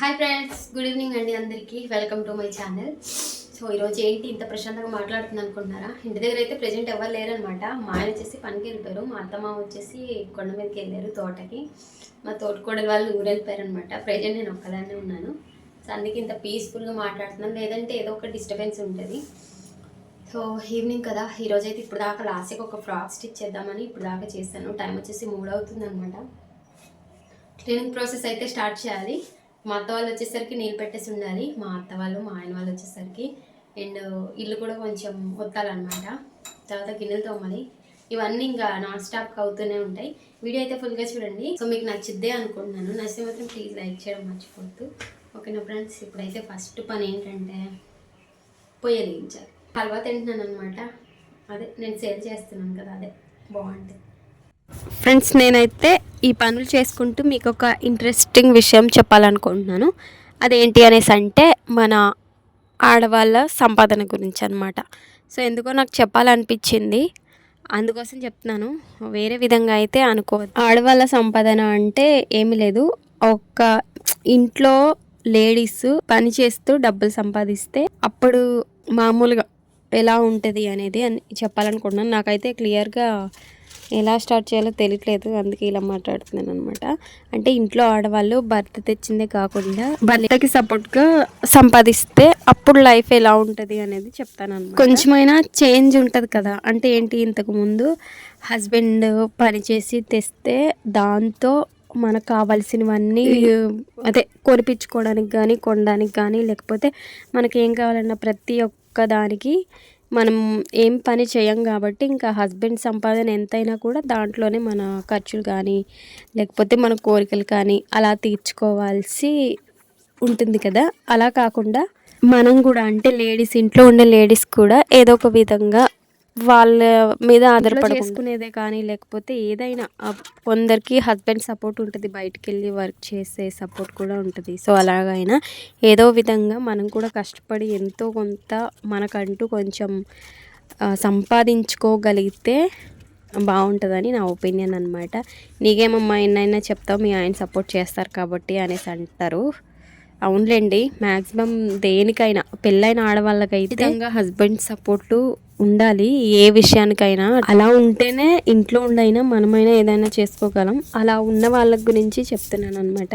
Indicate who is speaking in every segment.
Speaker 1: Hi friends good evening అండి అందరికీ. Welcome to my channel so ఈరోజు ఏంటి ఇంత ప్రశాంతంగా మాట్లాడుతుంది అనుకుంటున్నారా? ఇంటి దగ్గర అయితే ప్రజెంట్ ఎవరు లేరనమాట. మా ఆయన వచ్చేసి పనికి వెళ్ళిపోయారు. మా అత్తమ్మ వచ్చేసి కొండ మీదకి వెళ్ళారు తోటకి. మా తోటకోడలు వాళ్ళు ఊరు వెళ్ళిపోయారు అనమాట ప్రజెంట్ నేను ఒక్కదాన్నే ఉన్నాను. సో అందుకే ఇంత పీస్ఫుల్గా మాట్లాడుతున్నాను. లేదంటే ఏదో ఒక డిస్టర్బెన్స్ ఉంటుంది. సో ఈవినింగ్ కదా. ఈరోజు అయితే ఇప్పుడు దాకా లాస్ట్కి ఒక ఫ్రాక్ స్టిచ్ చేద్దామని ఇప్పుడు దాకా చేశాను. టైం వచ్చేసి మూడు అవుతుంది అనమాట క్లీనింగ్ ప్రాసెస్ అయితే స్టార్ట్ చేయాలి. మా అత్త వాళ్ళు వచ్చేసరికి నీళ్ళు పెట్టేసి ఉండాలి. మా అత్త వాళ్ళు మా ఆయన వాళ్ళు వచ్చేసరికి అండ్ ఇల్లు కూడా కొంచెం ఒత్తాలన్నమాట. తర్వాత గిన్నెలు తోమాలి. ఇవన్నీ ఇంకా నాన్ స్టాప్ అవుతూనే ఉంటాయి. వీడియో అయితే ఫుల్గా చూడండి. సో మీకు నచ్చిద్దే అనుకుంటున్నాను. నచ్చితే మాత్రం ప్లీజ్ లైక్ చేయడం మర్చిపోద్దు ఓకేనా ఫ్రెండ్స్? ఇప్పుడైతే ఫస్ట్ పని ఏంటంటే పొయ్యి వెలిగించాలి. హల్వా తింటున్నాను అనమాట అదే నేను సేల్ చేస్తున్నాను కదా అదే బాగుంటుంది. ఫ్రెండ్స్ నేనైతే ఈ పనులు చేసుకుంటూ మీకు ఒక ఇంట్రెస్టింగ్ విషయం చెప్పాలనుకుంటున్నాను. అదేంటి అనేసి అంటే మన ఆడవాళ్ళ సంపాదన గురించి అనమాట సో ఎందుకో నాకు చెప్పాలనిపించింది. అందుకోసం చెప్తున్నాను. వేరే విధంగా అయితే అనుకోవద్దు. ఆడవాళ్ళ సంపాదన అంటే ఏమీ లేదు. ఒక ఇంట్లో లేడీస్ పని చేస్తూ డబ్బులు సంపాదిస్తే అప్పుడు మామూలుగా ఎలా ఉంటుంది అనేది అని చెప్పాలనుకుంటున్నాను. నాకైతే క్లియర్గా ఎలా స్టార్ట్ చేయాలో తెలియట్లేదు. అందుకే ఇలా మాట్లాడుతున్నాను అనమాట అంటే ఇంట్లో ఆడవాళ్ళు భర్త తెచ్చిందే కాకుండా భర్తకి సపోర్ట్గా సంపాదిస్తే అప్పుడు లైఫ్ ఎలా ఉంటుంది అనేది చెప్తాను అనమాట కొంచెమైనా చేంజ్ ఉంటుంది కదా. అంటే ఏంటి ఇంతకుముందు హస్బెండ్ పనిచేసి తెస్తే దాంతో మనకు కావాల్సినవన్నీ అదే కొనిపించుకోవడానికి కానీ కొనడానికి కానీ లేకపోతే మనకి ఏం కావాలన్నా ప్రతి ఒక్క దానికి మనం ఏం పని చేయం కాబట్టి ఇంకా హస్బెండ్ సంపాదన ఎంతైనా కూడా దాంట్లోనే మన ఖర్చులు కానీ లేకపోతే మన కోరికలు కానీ అలా తీర్చుకోవాల్సి ఉంటుంది కదా. అలా కాకుండా మనం కూడా అంటే లేడీస్ ఇంట్లో ఉండే లేడీస్ కూడా ఏదో ఒక విధంగా వాళ్ళ మీద ఆధారపడి చేసుకునేదే కానీ లేకపోతే ఏదైనా కొందరికి హస్బెండ్ సపోర్ట్ ఉంటుంది బయటికి వెళ్ళి వర్క్ చేసే సపోర్ట్ కూడా ఉంటుంది. సో అలాగైనా ఏదో విధంగా మనం కూడా కష్టపడి ఎంతో కొంత మనకంటూ కొంచెం సంపాదించుకోగలిగితే బాగుంటుందని నా ఒపీనియన్ అనమాట నీకేమమ్మా ఎన్నైనా చెప్తావు మీ ఆయన సపోర్ట్ చేస్తారు కాబట్టి అనేసి అంటారు. అవునులేండి మ్యాక్సిమం దేనికైనా పెళ్ళైన ఆడవాళ్ళకైతే విధంగా హస్బెండ్ సపోర్టు ఉండాలి ఏ విషయానికైనా. అలా ఉంటేనే ఇంట్లో ఉండైనా మనమైనా ఏదైనా చేసుకోగలం. అలా ఉన్న వాళ్ళ గురించి చెప్తున్నాను అనమాట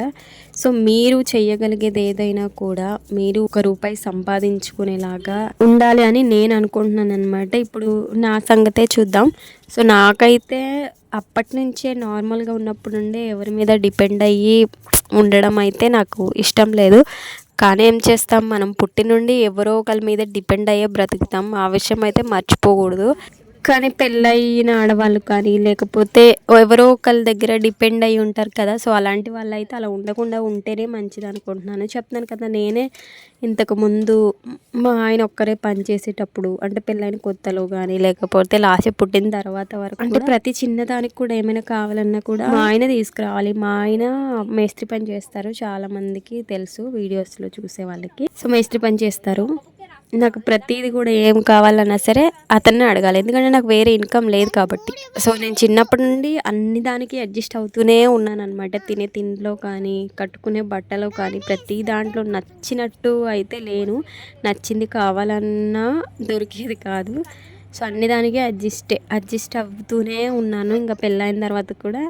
Speaker 1: సో మీరు చేయగలిగేది ఏదైనా కూడా మీరు ఒక రూపాయి సంపాదించుకునేలాగా ఉండాలి అని నేను అనుకుంటున్నాను అనమాట ఇప్పుడు నా సంగతే చూద్దాం. సో నాకైతే అప్పటి నుంచే నార్మల్గా ఉన్నప్పుడు నుండే ఎవరి మీద డిపెండ్ అయ్యి ఉండడం అయితే నాకు ఇష్టం లేదు. కానీ ఏం చేస్తాం? మనం పుట్టి నుండి ఎవరో ఒకరి మీద డిపెండ్ అయ్యే బ్రతుకుతాం. ఆ విషయం అయితే మర్చిపోకూడదు. కానీ పెళ్ళయిన ఆడవాళ్ళు కానీ లేకపోతే ఎవరో ఒకరి దగ్గర డిపెండ్ అయి ఉంటారు కదా సో అలాంటి వాళ్ళు అయితే అలా ఉండకుండా ఉంటేనే మంచిది అనుకుంటున్నాను. చెప్తున్నాను కదా నేనే ఇంతకు ముందు మా ఆయన ఒక్కరే పని చేసేటప్పుడు అంటే పెళ్ళైన కొత్తలో కానీ లేకపోతే లాస్ట్ పుట్టిన తర్వాత వరకు అంటే ప్రతి చిన్నదానికి కూడా ఏమైనా కావాలన్నా కూడా మా ఆయన తీసుకురావాలి. మా ఆయన మేస్త్రి పని చేస్తారు చాలా మందికి తెలుసు వీడియోస్లో చూసే వాళ్ళకి. సో మేస్త్రి పని చేస్తారు. నాకు ప్రతిదీ కూడా ఏం కావాలన్నా సరే అతన్నే అడగాలి. ఎందుకంటే నాకు వేరే ఇన్కమ్ లేదు కాబట్టి. సో నేను చిన్నప్పటి నుండి అన్ని దానికి అడ్జస్ట్ అవుతూనే ఉన్నాను అనమాట తినే తిండిలో కానీ కట్టుకునే బట్టలో కానీ ప్రతి దాంట్లో నచ్చినట్టు అయితే లేను. నచ్చింది కావాలన్నా దొరికేది కాదు. సో అన్ని దానికి అడ్జస్ట్ అడ్జస్ట్ అవుతూనే ఉన్నాను. ఇంకా పెళ్ళైన తర్వాత కూడా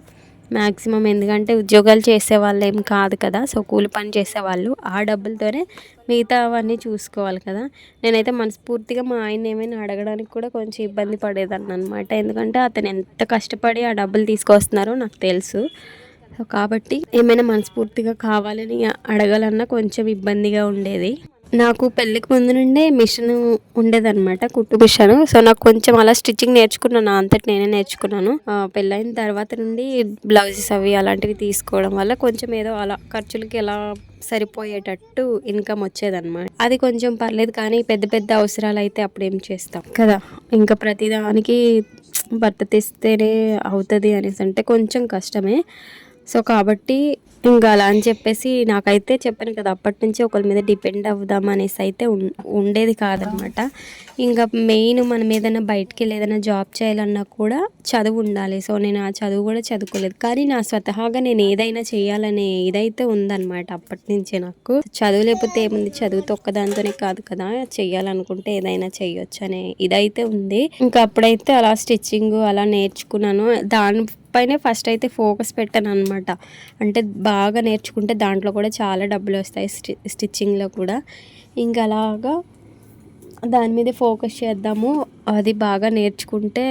Speaker 1: మ్యాక్సిమం ఎందుకంటే ఉద్యోగాలు చేసేవాళ్ళు ఏం కాదు కదా సో కూలి పని చేసేవాళ్ళు. ఆ డబ్బులతోనే మిగతా అవన్నీ చూసుకోవాలి కదా. నేనైతే మనస్ఫూర్తిగా మా ఆయన ఏమైనా అడగడానికి కూడా కొంచెం ఇబ్బంది పడేదాన్ని అనమాట ఎందుకంటే అతను ఎంత కష్టపడి ఆ డబ్బులు తీసుకొస్తున్నారో నాకు తెలుసు. సో కాబట్టి ఏమైనా మనస్ఫూర్తిగా కావాలని అడగాలన్నా కొంచెం ఇబ్బందిగా ఉండేది. నాకు పెళ్ళికి ముందు నుండే మిషన్ ఉండేదన్నమాట కుట్టు మిషన్. సో నాకు కొంచెం అలా స్టిచ్చింగ్ నేర్చుకున్నాను అంతటి నేనే నేర్చుకున్నాను. పెళ్ళైన తర్వాత నుండి బ్లౌజెస్ అవి అలాంటివి తీసుకోవడం వల్ల కొంచెం ఏదో అలా ఖర్చులకి ఎలా సరిపోయేటట్టు ఇన్కమ్ వచ్చేదన్నమాట. అది కొంచెం పర్లేదు కానీ పెద్ద పెద్ద అవసరాలు అయితే అప్పుడు ఏం చేస్తాం? కదా. ఇంకా ప్రతిదానికి భర్త తెస్తేనే అవుతుంది అనేసి అంటే కొంచెం కష్టమే. సో కాబట్టి ఇంకా అలా అని చెప్పేసి నాకైతే చెప్పాను కదా అప్పటి నుంచి ఒకరి మీద డిపెండ్ అవుదాం అనేసి అయితే ఉండేది కాదనమాట. ఇంకా మెయిన్ మనం ఏదైనా బయటికి వెళ్ళి ఏదైనా జాబ్ చేయాలన్నా కూడా చదువు ఉండాలి. సో నేను ఆ చదువు కూడా చదువుకోలేదు. కానీ నా స్వతహాగా నేను ఏదైనా చేయాలనే ఇదైతే ఉందన్నమాట అప్పటి నుంచే నాకు. చదువు లేకపోతే ఏముంది? చదువుతో ఒక్కదాంతోనే కాదు కదా చేయాలనుకుంటే ఏదైనా చేయొచ్చు అనే ఇదైతే ఉంది. ఇంకా అప్పుడైతే అలా స్టిచ్చింగ్ అలా నేర్చుకున్నాను. దాని పైనే ఫస్ట్ అయితే ఫోకస్ పెట్టాను అనమాట అంటే బాగా నేర్చుకుంటే దాంట్లో కూడా చాలా డబ్బులు వస్తాయి స్టి స్టిచ్చింగ్లో కూడా. ఇంకా అలాగా దాని మీద ఫోకస్ చేద్దాము. అది బాగా నేర్చుకుంటే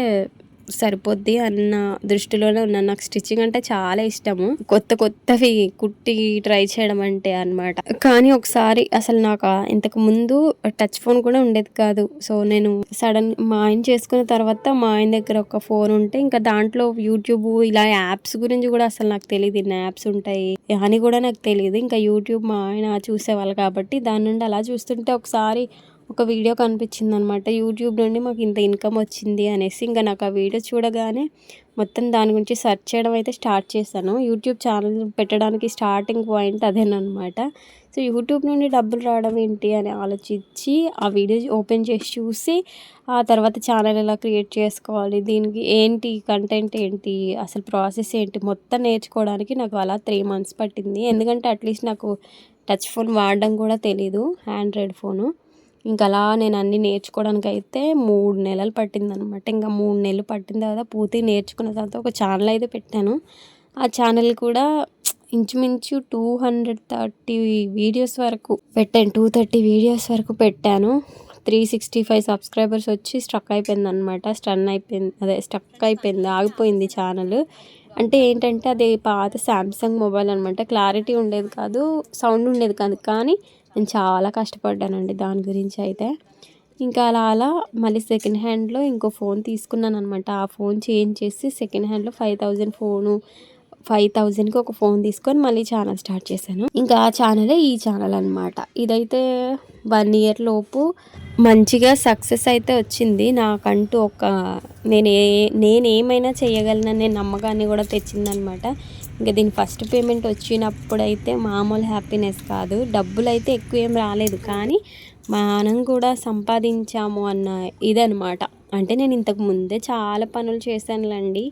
Speaker 1: సరిపోద్ది అన్న దృష్టిలోనే ఉన్నాను. నాకు స్టిచ్చింగ్ అంటే చాలా ఇష్టము. కొత్త కొత్తవి కుట్టి ట్రై చేయడం అంటే అన్నమాట. కానీ ఒకసారి అసలు నాకు ఇంతకు ముందు టచ్ ఫోన్ కూడా ఉండేది కాదు. సో నేను సడన్ మా ఆయన చేసుకున్న తర్వాత మా ఆయన దగ్గర ఒక ఫోన్ ఉంటే ఇంకా దాంట్లో యూట్యూబ్ ఇలా యాప్స్ గురించి కూడా అసలు నాకు తెలియదు. ఇన్ని యాప్స్ ఉంటాయి అని కూడా నాకు తెలియదు. ఇంకా యూట్యూబ్ మా ఆయన చూసేవాళ్ళు కాబట్టి దాని నుండి అలా చూస్తుంటే ఒకసారి ఒక వీడియో కనిపించింది అనమాట యూట్యూబ్ నుండి మాకు ఇంత ఇన్కమ్ వచ్చింది అనేసి ఇంకా నాకు ఆ వీడియో చూడగానే మొత్తం దాని గురించి సెర్చ్ చేయడం అయితే స్టార్ట్ చేశాను. యూట్యూబ్ ఛానల్ పెట్టడానికి స్టార్టింగ్ పాయింట్ అదేనమాట సో యూట్యూబ్ నుండి డబ్బులు రావడం ఏంటి అని ఆలోచించి ఆ వీడియో ఓపెన్ చేసి చూసి ఆ తర్వాత ఛానల్ ఎలా క్రియేట్ చేసుకోవాలి దీనికి ఏంటి కంటెంట్ ఏంటి అసలు ప్రాసెస్ ఏంటి మొత్తం నేర్చుకోవడానికి నాకు అలా త్రీ మంత్స్ పట్టింది. ఎందుకంటే అట్లీస్ట్ నాకు టచ్ ఫోన్ వాడడం కూడా తెలీదు ఆండ్రాయిడ్ ఫోను. ఇంకా అలా నేను అన్నీ నేర్చుకోవడానికి అయితే మూడు నెలలు పట్టింది అనమాట ఇంకా మూడు నెలలు పట్టిన తర్వాత పూర్తి నేర్చుకున్న తర్వాత ఒక ఛానల్ అయితే పెట్టాను. ఆ ఛానల్ కూడా ఇంచుమించు టూ హండ్రెడ్ థర్టీ వీడియోస్ వరకు పెట్టాను. టూ థర్టీ వీడియోస్ వరకు పెట్టాను. త్రీ సిక్స్టీ ఫైవ్ సబ్స్క్రైబర్స్ వచ్చి స్ట్రక్ అయిపోయింది అనమాట స్టన్ అయిపోయింది. అదే స్ట్రక్ అయిపోయింది. ఆగిపోయింది ఛానల్. అంటే ఏంటంటే అది పాత శాంసంగ్ మొబైల్ అనమాట క్లారిటీ ఉండేది కాదు సౌండ్ ఉండేది కాదు. కానీ నేను చాలా కష్టపడ్డానండి దాని గురించి అయితే. ఇంకా అలా అలా మళ్ళీ సెకండ్ హ్యాండ్లో ఇంకో ఫోన్ తీసుకున్నాను అనమాట ఆ ఫోన్ చేంజ్ చేసి సెకండ్ హ్యాండ్లో ఫైవ్ థౌజండ్ ఫోను ఫైవ్ థౌజండ్కి ఒక ఫోన్ తీసుకొని మళ్ళీ ఛానల్ స్టార్ట్ చేశాను. ఇంకా ఆ ఛానలే ఈ ఛానల్ అనమాట ఇదైతే వన్ ఇయర్ లోపు మంచిగా సక్సెస్ అయితే వచ్చింది. నాకంటూ ఒక నేను ఏ నేను ఏమైనా చేయగలననే నమ్మకాన్ని కూడా తెచ్చిందనమాట ఇంకా దీని ఫస్ట్ పేమెంట్ వచ్చినప్పుడైతే మామూలు హ్యాపీనెస్ కాదు. డబ్బులు అయితే ఎక్కువ ఏం రాలేదు. కానీ మనం కూడా సంపాదించాము అన్న ఇదనమాట అంటే నేను ఇంతకు ముందే చాలా పనులు చేశానులండి.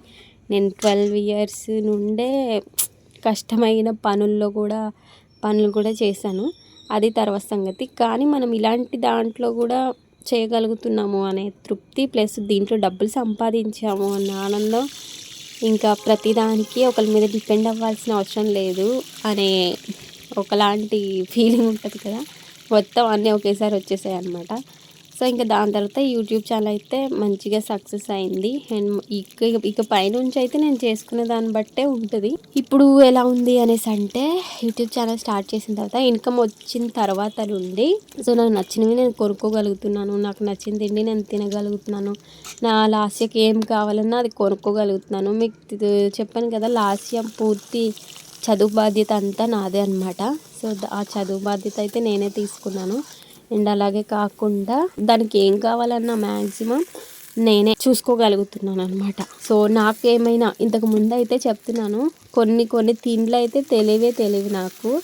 Speaker 1: నేను ట్వెల్వ్ ఇయర్స్ నుండే కష్టమైన పనుల్లో కూడా పనులు కూడా చేశాను. అది తర్వాత సంగతి. కానీ మనం ఇలాంటి దాంట్లో కూడా చేయగలుగుతున్నాము అనే తృప్తి ప్లస్ దీంట్లో డబ్బులు సంపాదించాము అన్న ఆనందం ఇంకా ప్రతిదానికి ఒకరి మీద డిపెండ్ అవ్వాల్సిన అవసరం లేదు అనే ఒకలాంటి ఫీలింగ్ ఉంటుంది కదా. మొత్తం అన్నీ ఒకేసారి వచ్చేసాయి అనమాట సో ఇంకా దాని తర్వాత యూట్యూబ్ ఛానల్ అయితే మంచిగా సక్సెస్ అయింది. అండ్ ఇక ఇక పైనుంచి అయితే నేను చేసుకునే దాన్ని బట్టే ఉంటుంది. ఇప్పుడు ఎలా ఉంది అనేసి అంటే యూట్యూబ్ ఛానల్ స్టార్ట్ చేసిన తర్వాత ఇన్కమ్ వచ్చిన తర్వాత నుండి సో నాకు నచ్చినవి నేను కొనుక్కోగలుగుతున్నాను. నాకు నచ్చిన తిండి నేను తినగలుగుతున్నాను. నా లాస్యకి ఏం కావాలన్నా అది కొనుక్కోగలుగుతున్నాను. మీకు చెప్పాను కదా లాస్యం పూర్తి చదువు బాధ్యత అంతా నాదే అనమాట సో ఆ చదువు బాధ్యత అయితే నేనే తీసుకున్నాను. అండ్ అలాగే కాకుండా దానికి ఏం కావాలన్నా మ్యాక్సిమం నేనే చూసుకోగలుగుతున్నాను అనమాట సో నాకేమైనా ఇంతకు ముందు అయితే చెప్తున్నాను కొన్ని కొన్ని తిండ్లు అయితే తెలివే తెలివి నాకు.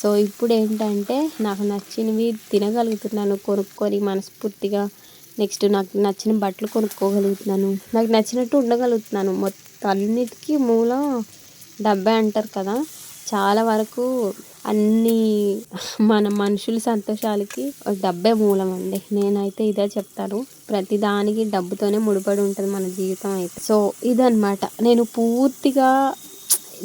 Speaker 1: సో ఇప్పుడు ఏంటంటే నాకు నచ్చినవి తినగలుగుతున్నాను కొనుక్కొని మనస్ఫూర్తిగా నెక్స్ట్ నాకు నచ్చిన బట్టలు కొనుక్కోగలుగుతున్నాను. నాకు నచ్చినట్టు ఉండగలుగుతున్నాను. మొత్తం అన్నిటికీ మూలం డబ్బే అంటారు కదా. చాలా వరకు అన్ని మన మనుషుల సంతోషాలకి డబ్బే మూలం అండి. నేనైతే ఇదే చెప్తాను. ప్రతి దానికి డబ్బుతోనే ముడిపడి ఉంటుంది మన జీవితం అయితే. సో ఇదనమాట నేను పూర్తిగా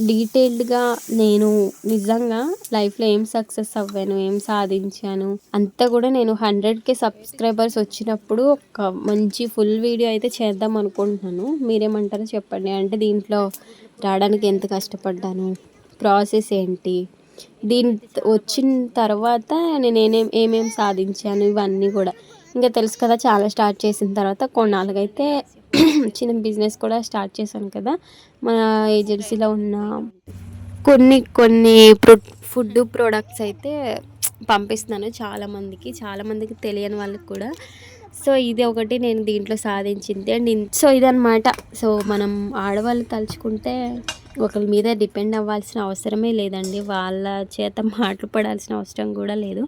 Speaker 1: డీటెయిల్డ్గా నేను నిజంగా లైఫ్లో ఏం సక్సెస్ అవ్వాను ఏం సాధించాను అంతా కూడా నేను హండ్రెడ్కే సబ్స్క్రైబర్స్ వచ్చినప్పుడు ఒక మంచి ఫుల్ వీడియో అయితే చేద్దాం అనుకుంటున్నాను. మీరేమంటారో చెప్పండి. అంటే దీంట్లో రావడానికి ఎంత కష్టపడ్డాను? ప్రాసెస్ ఏంటి? దీని వచ్చిన తర్వాత నేను ఏమేం సాధించాను ఇవన్నీ కూడా. ఇంకా తెలుసు కదా చాలా స్టార్ట్ చేసిన తర్వాత కొన్నాళ్ళకైతే చిన్న బిజినెస్ కూడా స్టార్ట్ చేశాను కదా. మన ఏజెన్సీలో ఉన్న కొన్ని కొన్ని ప్రొ ఫుడ్ ప్రోడక్ట్స్ అయితే పంపిస్తున్నాను చాలామందికి. చాలామందికి తెలియని వాళ్ళకి కూడా. సో ఇది ఒకటి నేను దీంట్లో సాధించింది. అండ్ సో ఇదనమాట సో మనం ఆడవాళ్ళు తలుచుకుంటే ఒకరి మీద డిపెండ్ అవ్వాల్సిన అవసరమే లేదండి. వాళ్ళ చేత మాటలు పడాల్సిన అవసరం కూడా లేదు.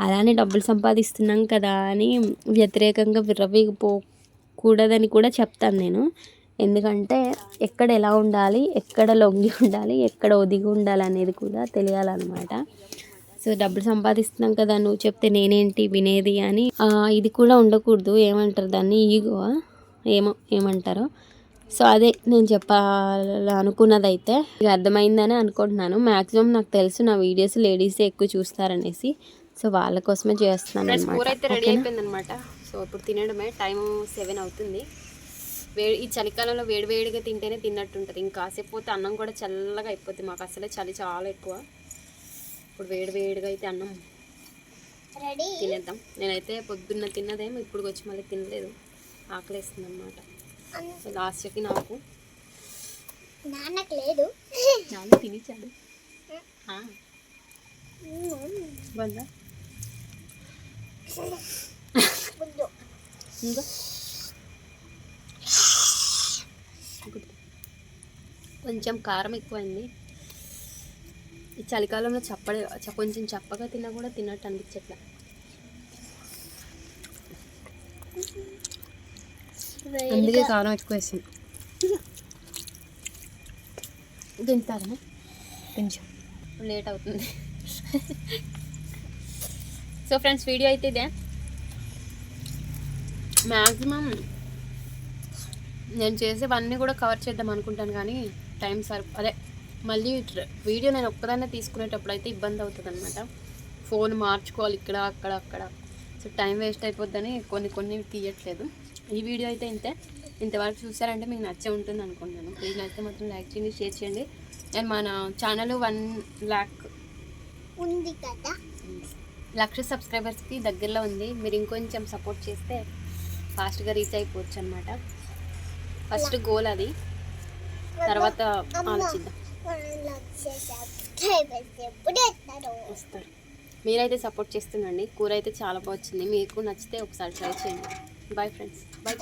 Speaker 1: అలానే డబ్బులు సంపాదిస్తున్నాం కదా అని వ్యతిరేకంగా విర్రవీగిపోకూడదని కూడా చెప్తాను నేను. ఎందుకంటే ఎక్కడ ఎలా ఉండాలి ఎక్కడ లొంగి ఉండాలి ఎక్కడ ఒదిగి ఉండాలి అనేది కూడా తెలియాలన్నమాట. సో డబ్బులు సంపాదిస్తున్నాం కదా నువ్వు చెప్తే నేనేంటి వినేది అని. ఇది కూడా ఉండకూడదు. ఏమంటారు దాన్ని? ఈగో ఏమో ఏమంటారో? సో అదే నేను చెప్పాలి అనుకున్నదైతే ఇక అర్థమైందని అనుకుంటున్నాను. మ్యాక్సిమం నాకు తెలుసు నా వీడియోస్ లేడీస్ ఎక్కువ చూస్తారనేసి. సో వాళ్ళ కోసమే చేస్తున్నాను కూర అయితే రెడీ అయిపోయింది అనమాట సో ఇప్పుడు తినడమే టైం సెవెన్ అవుతుంది. వేడి ఈ చలికాలంలో వేడి వేడిగా తింటేనే తిన్నట్టు ఉంటుంది ఇంకా కాసేపు పోతే అన్నం కూడా చల్లగా అయిపోతుంది మాకు అసలే చలి చాలా ఎక్కువ. ఇప్పుడు వేడి వేడిగా అయితే అన్నం
Speaker 2: రెడీ
Speaker 1: తినేద్దాం. నేనైతే పొద్దున్న తిన్నదేమో ఇప్పుడు వచ్చి మళ్ళీ తినలేదు. ఆకలేస్తుంది అనమాట లాస్ట్కి నాకు
Speaker 2: నాన్నకు లేదు.
Speaker 1: చాలా తినిచ్చాడు. ఇంకా. కొంచెం కారం ఎక్కువైంది. ఈ చలికాలంలో చప్ప చ- కొంచెం చప్పగా తిన్నా కూడా తిన్నట్టు అనిపించట్లే. అందుకే కారం ఎక్కువ వేసింది తింటాను కొంచెం లేట్ అవుతుంది. సో ఫ్రెండ్స్ వీడియో అయితే ఇదే. మ్యాక్సిమం నేను చేసేవన్నీ కూడా కవర్ చేద్దాం అనుకుంటాను కానీ టైం సరి అదే మళ్ళీ వీడియో నేను ఒక్కదాన్నే తీసుకునేటప్పుడు అయితే ఇబ్బంది అవుతుంది అనమాట ఫోన్ మార్చుకోవాలి ఇక్కడ అక్కడ అక్కడ. సో టైం వేస్ట్ అయిపోద్దని కొన్ని కొన్ని తీయట్లేదు. ఈ వీడియో అయితే ఇంతే. ఇంతవరకు చూసారంటే మీకు నచ్చే ఉంటుంది అనుకుంటున్నాను. ప్లీజ్ నచ్చితే మాత్రం లైక్ చేయండి షేర్ చేయండి. అండ్ మన ఛానల్ వన్ ల్యాక్
Speaker 2: ఉంది కదా.
Speaker 1: లక్ష సబ్స్క్రైబర్స్కి దగ్గరలో ఉంది. మీరు ఇంకొంచెం సపోర్ట్ చేస్తే ఫాస్ట్గా రీచ్ అయిపోవచ్చు అనమాట ఫస్ట్ గోల్ అది. తర్వాత ఆలోచిద్దాం.
Speaker 2: వస్తారు.
Speaker 1: మీరైతే సపోర్ట్ చేస్తుండండి కూర అయితే చాలా బాగా వచ్చింది. మీకు నచ్చితే ఒకసారి ట్రై చేయండి. Bye friends bye